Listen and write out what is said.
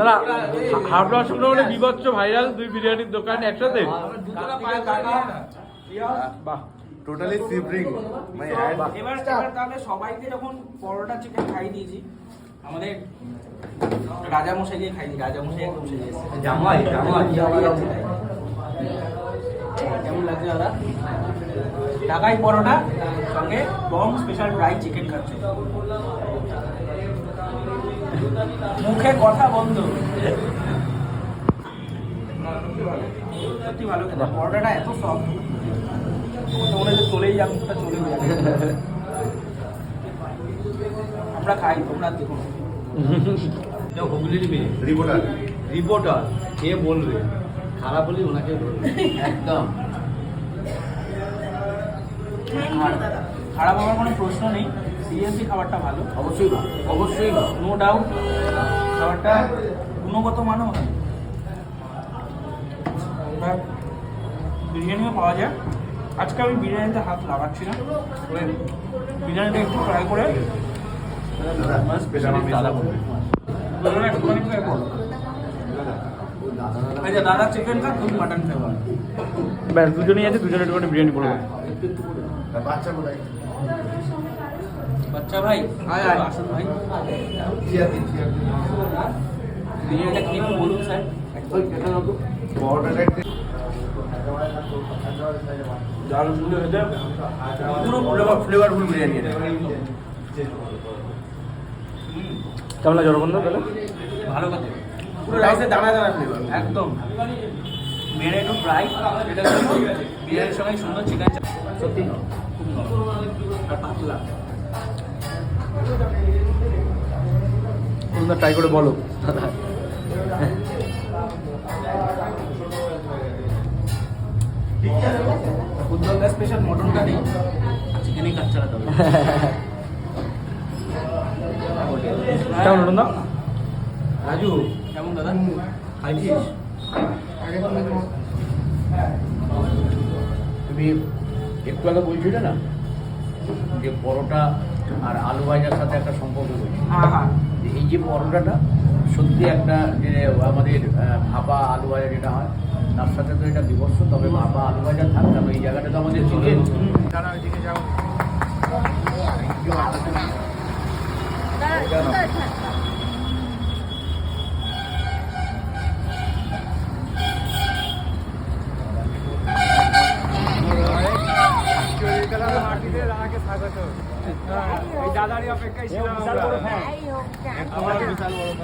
দাদা হাবড়া সুন্দরবনে বিভৎস ভাইরাল দুই বিরিয়ানির দোকান একসাথে? বাহ। টোটালি সিভরিং মাই হ্যান্ড এবার তাহলে সবাইকে যখন পরোটা চিকেন খাই দিয়েছি আমাদের রাজা মশাইকে খাই দিই রাজা মশাই একদম সেজে এসেছে। জামাই জামাই। কেমন লাগছে দাদা? ঢাকাই পরোটা সঙ্গে বং স্পেশাল ড্রাই চিকেন খাচ্ছে। মুখে কথা বন্ধ। পরোটাটা এত সফট মনে হচ্ছে চলেই মুখটা যাক। আমরা খাই তোমরা দেখো। হুগলির মেয়ে। রিপোর্টার রিপোর্টার কে বলবে। খারাপ বলি ওনাকে বলবে। একদম। খারাপ হওয়ার কোনো প্রশ্ন নেই। সিরিয়াসলি খাবারটা ভালো? অবশ্যই ভালো। অবশ্যই ভালো। নো ডাউট খাবারটা গুণগত মানও ভালো বিরিয়ানিও পাওয়া যায়। আজকে আমি বিরিয়ানিতে হাত লাগাচ্ছি না। বিরিয়ানিটা একটু ট্রাই করে। আচ্ছা দাদা চিকেন খা তুমি মাটন খাব। ব্যাস দুজনেই আছে দুজনে একটুখানি বিরিয়ানি করব। বাচ্চা কোথায়? বাচ্চা ভাই? আয়, আয়। আসুন ভাই। বিরিয়ানিটা কি বলুন স্যার? ফ্লেভারফুল বিরিয়ানি কেমন লাগে তাহলে ভালো কথা। পুরো রাইসে দানা দানা ফ্লেভার একদম। মেরে একটু ফ্রাই এটা বিরিয়ানির সঙ্গে সুন্দর চিকেন সত্যি খুব নরম। আর পাতলা। তোমরা ট্রাই করে বলো। উজ্জ্বলদা স্পেশাল মটনটা নেই চিকেনই কাচ্চা তবে কেমন অরবন্ধ রাজু কেমন দাদা? খাইছিস? তুমি একটু আগে বলছিলে না যে পরোটা আর আলু ভাজার সাথে একটা সম্পর্ক রয়েছে। এই যে পরোটাটা সত্যি একটা যে আমাদের ভাপা আলু ভাজা যেটা হয়, তার সাথে তো এটা বিভৎস, তবে ভাপা আলু ভাজা থাকতাম এই জায়গাটা তো আমাদের চিকেন দাদারই অপেক্ষায় ছিলাম যাই হোক, যাই হোক।